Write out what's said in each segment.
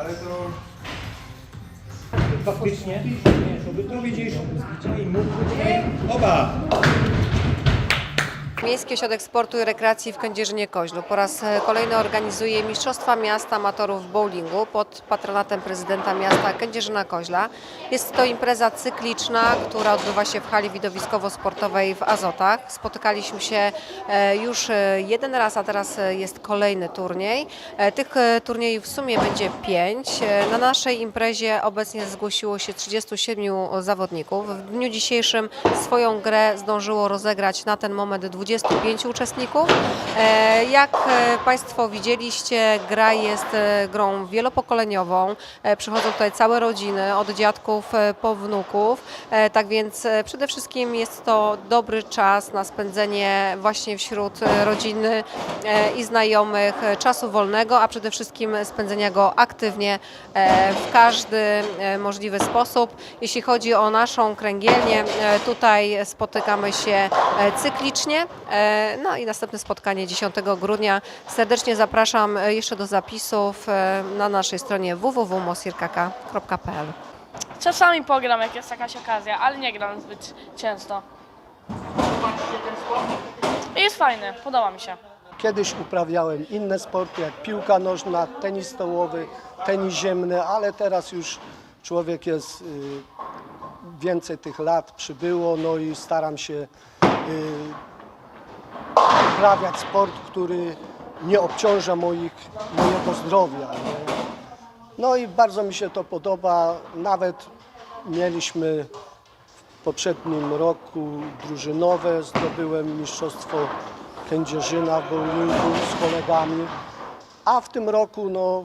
Ale to... Faktycznie, nie, to by to widzisz, i mógł Oba! Miejski Ośrodek Sportu i Rekreacji w Kędzierzynie-Koźlu po raz e, kolejny organizuje Mistrzostwa Miasta Amatorów Bowlingu pod patronatem prezydenta miasta Kędzierzyna-Koźla. Jest to impreza cykliczna, która odbywa się w hali widowiskowo-sportowej w Azotach. Spotykaliśmy się e, już e, jeden raz, a teraz jest kolejny turniej. Tych turniejów w sumie będzie pięć. Na naszej imprezie obecnie zgłosiło się 37 zawodników. W dniu dzisiejszym swoją grę zdążyło rozegrać na ten moment 25 uczestników. E, Jak e, Państwo widzieliście, gra jest e, grą wielopokoleniową. Przychodzą tutaj całe rodziny, od dziadków po wnuków. Tak więc przede wszystkim jest to dobry czas na spędzenie właśnie wśród rodziny i znajomych czasu wolnego, a przede wszystkim spędzenia go aktywnie w każdy możliwy sposób. Jeśli chodzi o naszą kręgielnię, tutaj spotykamy się cyklicznie. E, No i następne spotkanie 10 grudnia. Serdecznie zapraszam e, jeszcze do zapisów e, na naszej stronie www.mosirkaka.pl. Czasami pogram, jak jest jakaś okazja, ale nie gram zbyt często. I jest fajny, podoba mi się. Kiedyś uprawiałem inne sporty, jak piłka nożna, tenis stołowy, tenis ziemny, ale teraz już człowiek jest, y, więcej tych lat przybyło, no i staram się y, uprawiać sport, który nie obciąża moich, mojego zdrowia. Nie? No i bardzo mi się to podoba, nawet mieliśmy w poprzednim roku drużynowe, zdobyłem mistrzostwo Kędzierzyna w bowlingu z kolegami, a w tym roku no,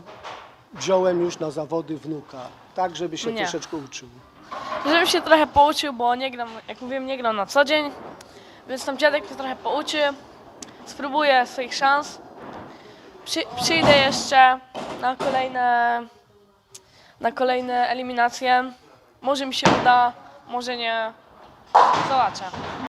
wziąłem już na zawody wnuka, tak żeby się Nie. troszeczkę uczył. Żebym się trochę pouczył, bo nie gram, jak mówiłem, nie gram na co dzień, więc tam dziadek mnie trochę pouczy. Spróbuję swoich szans. Przy, przyjdę jeszcze na kolejne, na kolejne eliminacje. Może mi się uda, może nie. Zobaczę.